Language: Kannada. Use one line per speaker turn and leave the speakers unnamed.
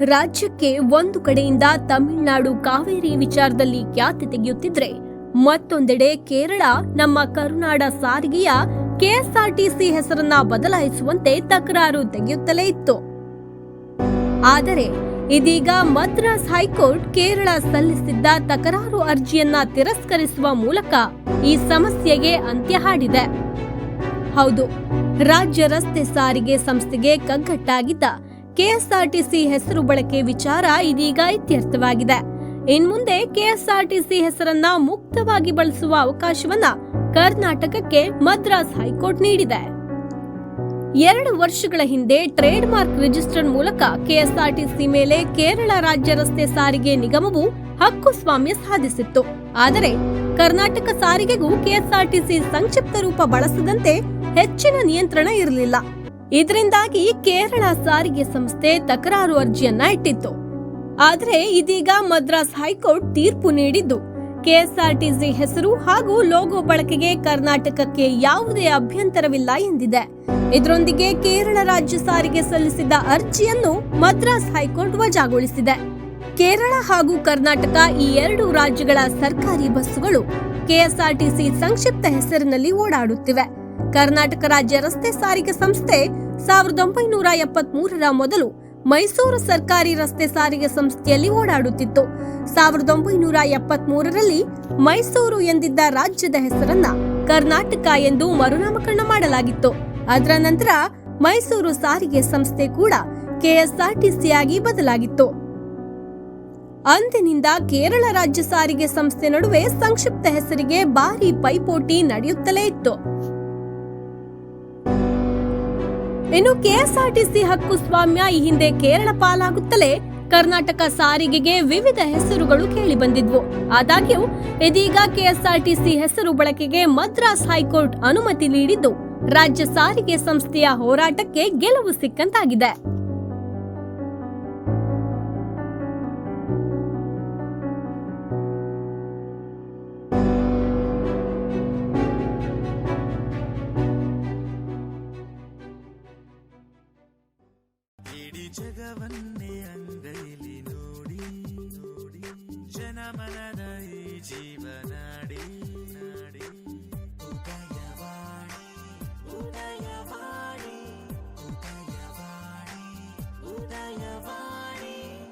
ರಾಜ್ಯಕ್ಕೆ ಒಂದು ಕಡೆಯಿಂದ ತಮಿಳುನಾಡು ಕಾವೇರಿ ವಿಚಾರದಲ್ಲಿ ಖ್ಯಾತಿ ತೆಗೆಯುತ್ತಿದ್ರೆ ಮತ್ತೊಂದೆಡೆ ಕೇರಳ, ನಮ್ಮ ಕರುನಾಡ ಸಾರಿಗೆಯ ಕೆಎಸ್ಆರ್ಟಿಸಿ ಹೆಸರನ್ನ ಬದಲಾಯಿಸುವಂತೆ ತಕರಾರು ತೆಗೆಯುತ್ತಲೇ ಇತ್ತು. ಆದರೆ ಇದೀಗ ಮದ್ರಾಸ್ ಹೈಕೋರ್ಟ್ ಕೇರಳ ಸಲ್ಲಿಸಿದ್ದ ತಕರಾರು ಅರ್ಜಿಯನ್ನ ತಿರಸ್ಕರಿಸುವ ಮೂಲಕ ಈ ಸಮಸ್ಯೆಗೆ ಅಂತ್ಯ ಹಾಡಿದೆ. ಹೌದು, ರಾಜ್ಯ ರಸ್ತೆ ಸಾರಿಗೆ ಸಂಸ್ಥೆಗೆ ಕಗ್ಗಟ್ಟಾಗಿದ್ದ ಕೆಎಸ್ಆರ್ಟಿಸಿ ಹೆಸರು ಬಳಕೆ ವಿಚಾರ ಇದೀಗ ಇತ್ಯರ್ಥವಾಗಿದೆ. ಇನ್ಮುಂದೆ ಕೆಎಸ್ಆರ್ಟಿಸಿ ಹೆಸರನ್ನ ಮುಕ್ತವಾಗಿ ಬಳಸುವ ಅವಕಾಶವನ್ನ ಕರ್ನಾಟಕಕ್ಕೆ ಮದ್ರಾಸ್ ಹೈಕೋರ್ಟ್ ನೀಡಿದೆ. ಎರಡು ವರ್ಷಗಳ ಹಿಂದೆ ಟ್ರೇಡ್ ಮಾರ್ಕ್ ರಿಜಿಸ್ಟರ್ ಮೂಲಕ ಕೆಎಸ್ಆರ್ಟಿಸಿ ಮೇಲೆ ಕೇರಳ ರಾಜ್ಯ ರಸ್ತೆ ಸಾರಿಗೆ ನಿಗಮವು ಹಕ್ಕು ಸ್ವಾಮ್ಯ ಸಾಧಿಸಿತ್ತು. ಆದರೆ ಕರ್ನಾಟಕ ಸಾರಿಗೆಗೂ ಕೆಎಸ್ಆರ್ಟಿಸಿ ಸಂಕ್ಷಿಪ್ತ ರೂಪ ಬಳಸದಂತೆ ಹೆಚ್ಚಿನ ನಿಯಂತ್ರಣ ಇರಲಿಲ್ಲ. ಇದರಿಂದಾಗಿ ಕೇರಳ ಸಾರಿಗೆ ಸಂಸ್ಥೆ ತಕರಾರು ಅರ್ಜಿಯನ್ನ ಇಟ್ಟಿತ್ತು. ಆದರೆ ಇದೀಗ ಮದ್ರಾಸ್ ಹೈಕೋರ್ಟ್ ತೀರ್ಪು ನೀಡಿದ್ದು. ಕೆಎಸ್ಆರ್ಟಿಸಿ ಹೆಸರು ಹಾಗೂ ಲೋಗೋ ಬಳಕೆಗೆ ಕರ್ನಾಟಕಕ್ಕೆ ಯಾವುದೇ ಅಭ್ಯಂತರವಿಲ್ಲ ಎಂದಿದೆ. ಇದರೊಂದಿಗೆ ಕೇರಳ ರಾಜ್ಯ ಸಾರಿಗೆ ಸಲ್ಲಿಸಿದ್ದ ಅರ್ಜಿಯನ್ನು ಮದ್ರಾಸ್ ಹೈಕೋರ್ಟ್ ವಜಾಗೊಳಿಸಿದೆ. ಕೇರಳ ಹಾಗೂ ಕರ್ನಾಟಕ ಈ ಎರಡು ರಾಜ್ಯಗಳ ಸರ್ಕಾರಿ ಬಸ್ಸುಗಳು ಕೆಎಸ್ಆರ್ಟಿಸಿ ಸಂಕ್ಷಿಪ್ತ ಹೆಸರಿನಲ್ಲಿ ಓಡಾಡುತ್ತಿವೆ. ಕರ್ನಾಟಕ ರಾಜ್ಯ ರಸ್ತೆ ಸಾರಿಗೆ ಸಂಸ್ಥೆ ಸಾವಿರದ ಒಂಬೈನೂರ ಎಪ್ಪತ್ತ್ ಮೂರರ ಮೊದಲು ಮೈಸೂರು ಸರ್ಕಾರಿ ರಸ್ತೆ ಸಾರಿಗೆ ಸಂಸ್ಥೆಯಲ್ಲಿ ಓಡಾಡುತ್ತಿತ್ತು. ಸಾವಿರದ ಒಂಬೈನೂರ ಎಪ್ಪತ್ತ್ ಮೂರರಲ್ಲಿ ಮೈಸೂರು ಎಂದಿದ್ದ ರಾಜ್ಯದ ಹೆಸರನ್ನ ಕರ್ನಾಟಕ ಎಂದು ಮರುನಾಮಕರಣ ಮಾಡಲಾಗಿತ್ತು. ಅದರ ನಂತರ ಮೈಸೂರು ಸಾರಿಗೆ ಸಂಸ್ಥೆ ಕೂಡ ಕೆಎಸ್ಆರ್ಟಿಸಿಯಾಗಿ ಬದಲಾಗಿತ್ತು. ಅಂದಿನಿಂದ ಕೇರಳ ರಾಜ್ಯ ಸಾರಿಗೆ ಸಂಸ್ಥೆ ನಡುವೆ ಸಂಕ್ಷಿಪ್ತ ಹೆಸರಿಗೆ ಭಾರಿ ಪೈಪೋಟಿ ನಡೆಯುತ್ತಲೇ ಇತ್ತು. ಇನ್ನು ಕೆಎಸ್ಆರ್ಟಿಸಿ ಹಕ್ಕು ಸ್ವಾಮ್ಯ ಈ ಹಿಂದೆ ಕೇರಳ ಪಾಲಾಗುತ್ತಲೇ ಕರ್ನಾಟಕ ಸಾರಿಗೆಗೆ ವಿವಿಧ ಹೆಸರುಗಳು ಕೇಳಿಬಂದಿದ್ವು ಆದಾಗ್ಯೂ, ಇದೀಗ ಕೆಎಸ್ಆರ್ಟಿಸಿ ಹೆಸರು ಬಳಕೆಗೆ ಮದ್ರಾಸ್ ಹೈಕೋರ್ಟ್ ಅನುಮತಿ ನೀಡಿದ್ದು, ರಾಜ್ಯ ಸಾರಿಗೆ ಸಂಸ್ಥೆಯ ಹೋರಾಟಕ್ಕೆ ಗೆಲುವು ಸಿಕ್ಕಂತಾಗಿದೆ.
ಜಗವನ್ನೇ ಅಂಗೈಲಿ ನೋಡಿ ನೋಡಿ ಜನಮನದ ಈ ಜೀವನಾಡಿ ನಾಡಿ ಉದಯ